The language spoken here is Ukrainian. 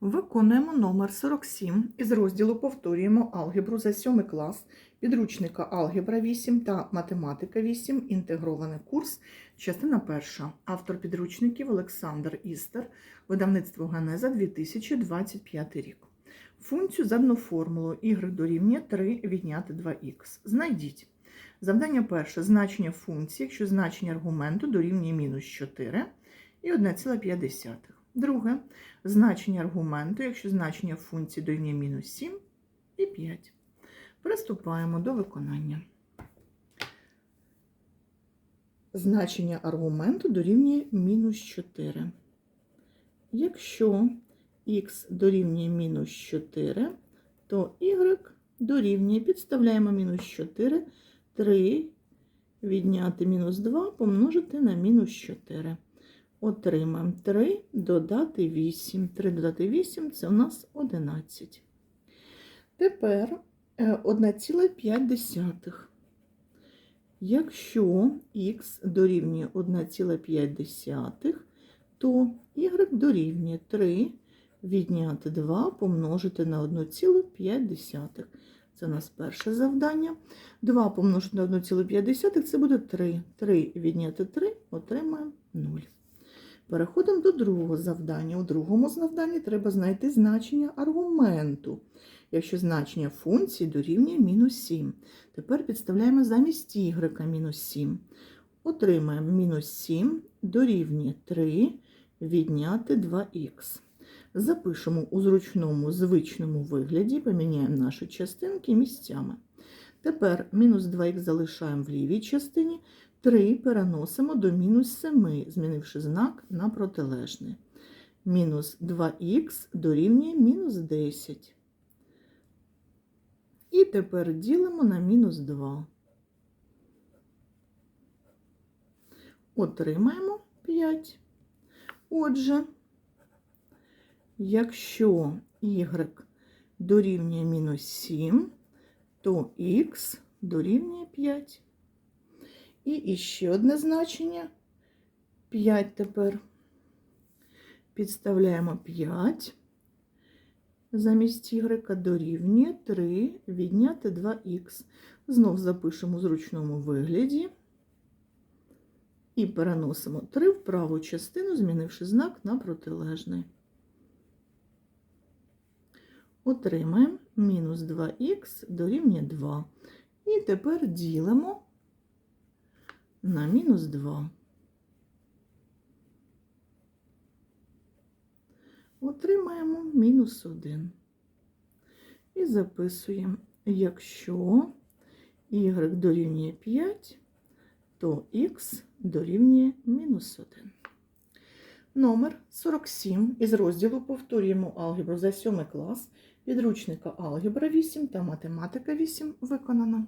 Виконуємо номер 47 із розділу Повторюємо алгебру за 7 клас підручника Алгебра 8 та Математика 8. Інтегрований курс. Частина перша. Автор підручників Олександр Істер. Видавництво Генеза 2025 рік. Функцію задану формулу y дорівнює 3 відняти 2х. Знайдіть. Завдання перше. Значення функції, якщо значення аргументу дорівнює мінус 4 і 1,5. Друге. Значення аргументу, якщо значення функції дорівнює мінус 7 і 5. Приступаємо до виконання. Значення аргументу дорівнює мінус 4. Якщо х дорівнює мінус 4, то y дорівнює, підставляємо мінус 4, 3 відняти мінус 2 помножити на мінус 4. Отримаємо 3 додати 8. 3 додати 8 це у нас 11. Тепер е, 1,5. Якщо х дорівнює 1,5, то y дорівнює 3 відняти 2 помножити на 1,5. Це у нас перше завдання. 2 помножити на 1,5 це буде 3. 3 відняти 3 отримаємо 0. Переходимо до другого завдання. У другому завданні треба знайти значення аргументу, якщо значення функції дорівнює мінус 7. Тепер підставляємо замість y мінус 7. Отримаємо мінус 7 дорівнює 3 відняти 2х. Запишемо у зручному звичному вигляді, поміняємо наші частинки місцями. Тепер мінус 2х залишаємо в лівій частині, 3 переносимо до мінус 7, змінивши знак на протилежний. Мінус 2х дорівнює мінус 10. І тепер ділимо на мінус 2. Отримаємо 5. Отже, якщо y дорівнює мінус 7, то х дорівнює 5. І іще одне значення 5 тепер. Підставляємо 5. Замість y дорівнює 3 відняти 2х. Знов запишемо в зручному вигляді. І переносимо 3 в праву частину, змінивши знак на протилежний. Отримаємо мінус 2х дорівнює 2. І тепер ділимо на мінус 2. Отримаємо мінус 1. І записуємо, якщо y дорівнює 5, то х дорівнює мінус 1. Номер 47 із розділу повторюємо алгебру за 7 клас підручника Алгебра 8 та Математика 8 виконано.